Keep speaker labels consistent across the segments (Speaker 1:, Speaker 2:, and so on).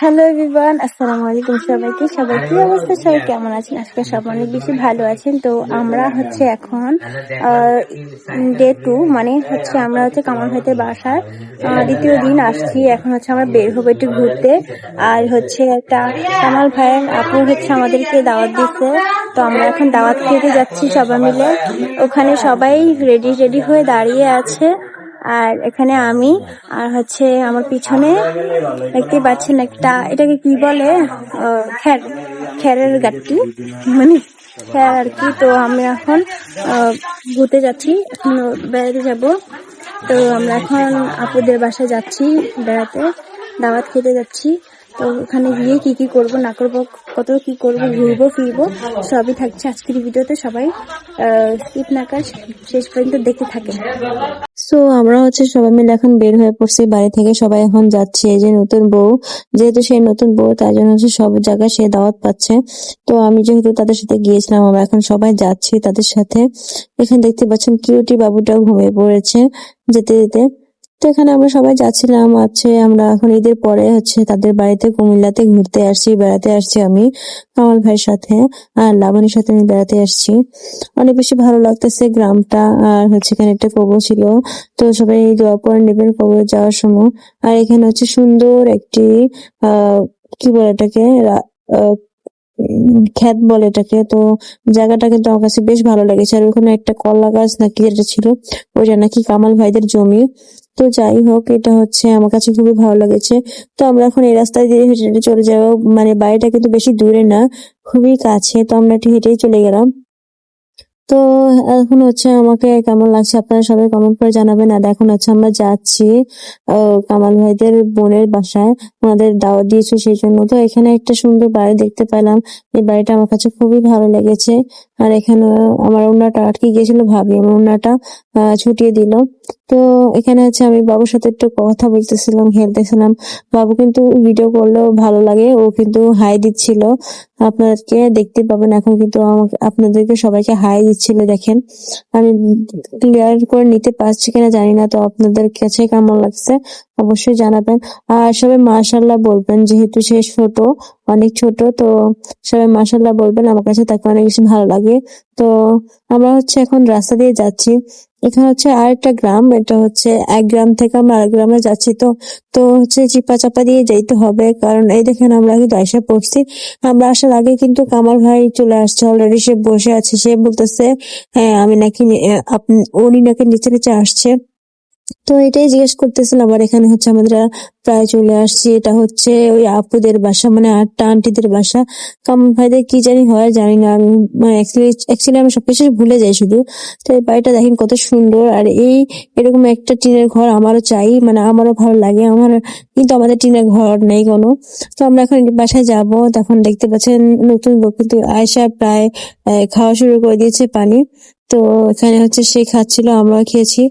Speaker 1: Hello everyone আসসালামু আলাইকুম সবাইকে। সবাই কি অবস্থা? সবাই কেমন আছেন? আজকে সব অনেক বেশি ভালো আছেন। তো আমরা হচ্ছে এখন ডে টু মানে হচ্ছে আমরা হচ্ছে কামাল ভাইতে বাসার দ্বিতীয় দিন আসছি। এখন হচ্ছে আমরা বের হব একটু ঘুরতে। আর হচ্ছে একটা কামাল ভাইয়ের আপু হচ্ছে আমাদেরকে দাওয়াত দিচ্ছে তো আমরা এখন দাওয়াত খেতে যাচ্ছি সবাই মিলে। ওখানে সবাই রেডি রেডি হয়ে দাঁড়িয়ে আছে। আর এখানে আমি, আর হচ্ছে আমার পিছনে দেখতে পাচ্ছেন একটা, এটাকে কি বলে? খ্যার খ্যারের গাঠটি। মানে খ্যার আর কি। তো আমি এখন ঘুরতে যাচ্ছি। এখন বেড়াতে যাব। তো আমরা এখন আপুদের বাসায় যাচ্ছি, বেড়াতে। দাওয়াত খেতে যাচ্ছি। তো ওখানে গিয়ে কি কি করব না করব কত কি করব, ঘুরবো, ফিরবো, সবই থাকছে আজকের ভিডিওতে, সবাই স্কিপ না কাজ শেষ পর্যন্ত দেখতে থাকে সো আমরা হচ্ছে সবাই মিলে এখন বের হয়ে পড়ছি, বাড়ি থেকে সবাই এখন যাচ্ছে, এই যে নতুন বউ, যেহেতু সে নতুন বউ তাই জন্য হচ্ছে সব জায়গায় সে দাওয়াত পাচ্ছে। তো আমি যেহেতু তাদের সাথে গিয়েছিলাম, আমরা এখন সবাই যাচ্ছি তাদের সাথে। এখানে দেখতে পাচ্ছেন কিউটি বাবুটাও ঘুমিয়ে পড়েছে যেতে যেতে। তো এখানে আমরা সবাই যাচ্ছিলাম আছে আমরা এখন ঈদের পরে হচ্ছে তাদের বাড়িতে কুমিল্লাতে ঘুরতে আসছি, বেড়াতে আসছি আমি, কামাল ভাইয়ের সাথে আর লাবণীর সাথে আমি বেড়াতে আসছি। অনেক বেশি ভালো লাগতেছে গ্রামটা আর হচ্ছে এখানে একটা কবর ছিল। তো সবাই দোয়া করে নেবেন কবরে যাওয়ার সময়। আর এখানে হচ্ছে সুন্দর একটি আহ কি বলে এটাকে ক্ষেত বলে এটাকে। তো জায়গাটা কিন্তু আমার কাছে বেশ ভালো লেগেছে। আর ওখানে একটা কলা গাছ নাকি যেটা ছিল, ওইটা নাকি কামাল ভাইদের জমি। তো যাই হোক, এটা হচ্ছে আমার কাছে খুবই ভালো লেগেছে। তো আমরা এখন এই রাস্তায় দিয়ে হেঁটে হেঁটে চলে যাব। মানে বাড়িটা কিন্তু বেশি দূরে না, খুবই কাছে। তো আমরা একটু হেঁটেই চলে গেলাম। তো এখন হচ্ছে আমাকে কেমন লাগছে আপনারা সবাই কমেন্ট করে জানাবেন। আর এখন হচ্ছে আমরা যাচ্ছি কামাল ভাইদের বোনের বাসায়। ওনাদের দাওয়াত দিয়েছে সেই জন্য। তো এখানে একটা সুন্দর বাড়ি দেখতে পেলাম। এই বাড়িটা আমার কাছে খুবই ভালো লেগেছে। আর এখানে আমার ওনাটা আটকে গিয়েছিল ভাবি। আমার ওনাটা ছুটিয়ে দিল। তো এখানে হচ্ছে আমি বাবুর সাথে একটু কথা বলতেছিলাম খেলতেছিলাম বাবু কিন্তু ভিডিও করলেও ভালো লাগে, ও কিন্তু হাই দিচ্ছিল। আপনাদেরকে দেখতে পাবেন। এখন কিন্তু আমাকে, আপনাদেরকে সবাইকে হাই দিচ্ছিল, দেখেন। আমি ক্লিয়ার করে নিতে পারছি কিনা জানি না, তো আপনাদের কাছে কেমন লাগছে অবশ্যই জানাবেন। আর সবাই মাশাল্লাহ বলবেন, যেহেতু সে ছোট, অনেক ছোট, তো সবাই মাশাল্লাহ বলবেন, আমার কাছে তাকে অনেক বেশি ভালো লাগে। তো আমরা হচ্ছে এখন রাস্তা দিয়ে যাচ্ছি। এখানে হচ্ছে আরেকটা গ্রাম, এটা হচ্ছে এক গ্রাম থেকে আমরা আর গ্রামে যাচ্ছি, তো তো হচ্ছে চিপা চাপা দিয়ে যাইতে হবে, কারণ এই দেখেন আমরা কিন্তু পড়ছি। আমরা আসার আগে কিন্তু কামাল ভাই চলে আসছে অলরেডি সে বসে আছে, সে বলতেছে হ্যাঁ আমি নাকি আপনি, উনি নাকি নিচে নিচে আসছে। তো এটাই জিজ্ঞেস করতেছিলাম আবার এখানে হচ্ছে আমরা প্রায় চলে আসছি। এটা হচ্ছে ওই আপুদের বাসা মানে আটটা আন্টিদের বাসা। কামাল ভাইদের কি জানি হয়, জানি না। আমি মানে অ্যাকচুয়ালি আমি সবকিছু ভুলে যাই শুধু। তো এই বাড়িটা দেখেন কত সুন্দর। আর এই এরকম একটা টিনের ঘর আমারও চাই মানে আমারও ভালো লাগে। আমার, কিন্তু আমাদের টিনের ঘর নেই কোনো। তো আমরা এখন বাসায় যাব। তখন দেখতে পাচ্ছেন নতুন কিন্তু আয়সা প্রায় খাওয়া শুরু করে দিয়েছে পানি। তো এখানে হচ্ছে সে খাচ্ছিল, আমরাও খেয়েছি।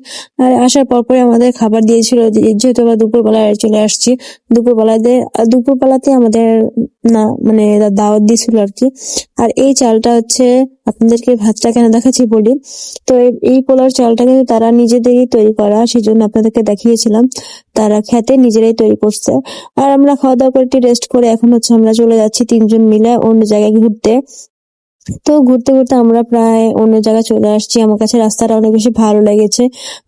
Speaker 1: আর আসার পরপরই আমাদের খাবার দিয়েছিল যেহেতু আমরা দুপুরবেলায় চলে আসছি, দুপুরবেলাতে দুপুরবেলাতে আমাদের না মানে দাওয়াত দিয়েছিল আর কি। আর এই চালটা হচ্ছে, আপনাদেরকে ভাতটা কেন দেখাচ্ছি বলি? তো এই পোলার চালটা কিন্তু তারা নিজেদেরই তৈরি করা সেই জন্য আপনাদেরকে দেখিয়েছিলাম। তারা খেতে নিজেরাই তৈরি করছে। আর আমরা খাওয়া দাওয়া করে একটু রেস্ট করে এখন হচ্ছে আমরা চলে যাচ্ছি তিনজন মিলে অন্য জায়গায় ঘুরতে। তো ঘুরতে ঘুরতে আমরা প্রায় অন্য জায়গায় চলে আসছি। আমার কাছে রাস্তাটা অনেক বেশি ভালো লেগেছে।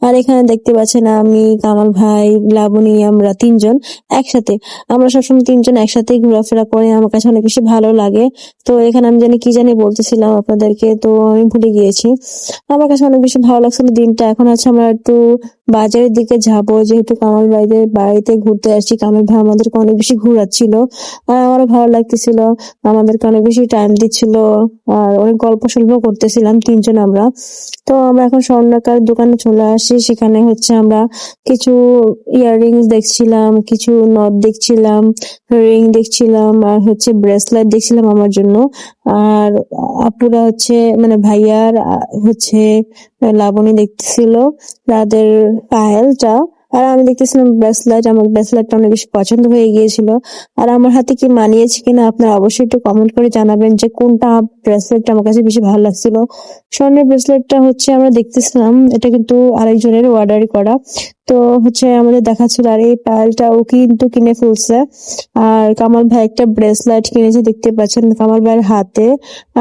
Speaker 1: আর এখানে দেখতে পাচ্ছেন আমি, কামাল ভাই, লাবণী, আমরা তিনজন একসাথে। আমরা সবসময় তিনজন একসাথেই ঘোরাফেরা করে, আমার কাছে অনেক বেশি ভালো লাগে। তো এখানে আমি জানি কি জানি বলতেছিলাম আপনাদেরকে, তো আমি ভুলে গিয়েছি। আমার কাছে অনেক বেশি ভালো লাগছিল দিনটা। এখন আছে আমরা একটু বাজারের দিকে যাব, যেহেতু কামাল ভাইদের বাড়িতে ঘুরতে আসছি। কামাল ভাই আমাদেরকে অনেক বেশি ঘুরাচ্ছিল আমারও ভালো লাগতেছিল। আমাদেরকে অনেক বেশি টাইম দিচ্ছিল, আর অনেক গল্প সল্প করতেছিলাম তিনজন আমরা। তো আমরা এখন স্বর্ণকার দোকানে চলে আসি। সেখানে হচ্ছে আমরা কিছু ইয়াররিংস দেখছিলাম, কিছু নথ দেখছিলাম রিং দেখছিলাম আর হচ্ছে ব্রেসলেট দেখছিলাম আমার জন্য। আর আপুরা হচ্ছে মানে ভাইয়ার হচ্ছে লাবণী দেখতেছিল তাদের পায়েলটা। আর আমি দেখতেছিলাম ব্রেসলেট আমার ব্রেসলেটটা অনেক বেশি পছন্দ হয়ে গিয়েছিল। আর আমার হাতে কি মানিয়েছে কিনা আপনারা অবশ্যই একটু কমেন্ট করে জানাবেন যে কোনটা ব্রেসলেটটা আমার কাছে বেশি ভালো লাগছিল। স্বর্ণের ব্রেসলেটটা হচ্ছে আমরা দেখতেছিলাম, এটা কিন্তু আরেকজনের অর্ডার করা। তো হচ্ছে আমাদের দেখাচ্ছিল, আর এই পায়েলটা ও কিন্তু কিনে ফেলছে। আর কামাল ভাই একটা ব্রেসলেট কিনেছে, দেখতে পাচ্ছেন কামাল ভাইয়ের হাতে।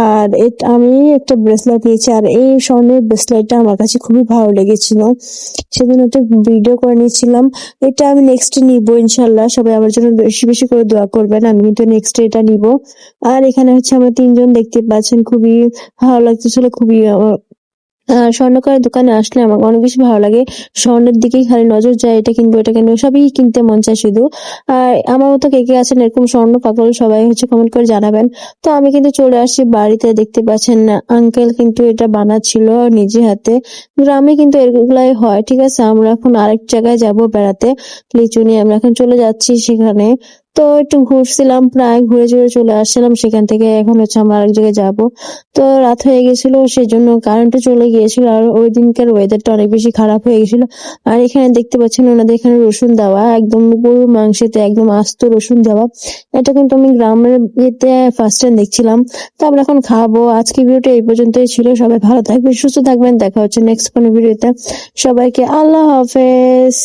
Speaker 1: আর আমি একটা ব্রেসলেট নিয়েছি, আর এই স্বর্ণের ব্রেসলেটটা আমার কাছে খুবই ভালো লেগেছিল। সেদিন একটা ভিডিও করে নিয়েছিলাম। এটা আমি নেক্সট নিব ইনশাল্লাহ সবাই আমার জন্য বেশি বেশি করে দোয়া করবেন, আমি কিন্তু নেক্সট এটা নিব। আর এখানে হচ্ছে আমরা তিনজন দেখতে পাচ্ছেন, খুবই ভালো লাগতেছিল, খুবই স্বর্ণকারের দোকানে আসলে আমার অনেক বেশি ভালো লাগে। স্বর্ণের দিকেই খালি নজর যায়, এটা কিনবো এটা কিনবো, সবই কিনতে মন চায় শুধু। আর আমার মতো কে কে আছেন, এরকম স্বর্ণ, পাগল সবাই হচ্ছে কমেন্ট করে জানাবেন। তো আমি কিন্তু চলে আসছি বাড়িতে, দেখতে পাচ্ছেন আঙ্কেল কিন্তু এটা বানাচ্ছিল নিজে হাতে। গ্রামে কিন্তু এগুলাই হয়, ঠিক আছে? আমরা এখন আরেক জায়গায় যাব বেড়াতে, লিচু নিয়ে। আমরা এখন চলে যাচ্ছি সেখানে। তো একটু ঘুরছিলাম, প্রায় ঘুরে ঘুরে চলে আসছিলাম সেখান থেকে। এখন হচ্ছে আমরা আরেক জায়গায় যাব। তো রাত হয়ে গেছিল সেই জন্য কারেন্টও চলে গিয়েছিল আর ওই দিনকার ওয়েদারটা অনেক বেশি খারাপ হয়ে গেছিল। আর এখানে দেখতে পাচ্ছেন ওনাদের এখানে রসুন দেওয়া, একদম গরুর মাংসেতে একদম আস্ত রসুন দেওয়া। এটা কিন্তু আমি গ্রামের ইয়েতে ফার্স্ট টাইম দেখছিলাম। তো আমরা এখন খাব। আজকে ভিডিওটা এই পর্যন্তই ছিল। সবাই ভালো থাকবেন, সুস্থ থাকবেন। দেখা হচ্ছে নেক্সট কোনো ভিডিওতে। সবাইকে আল্লাহ হাফেজ।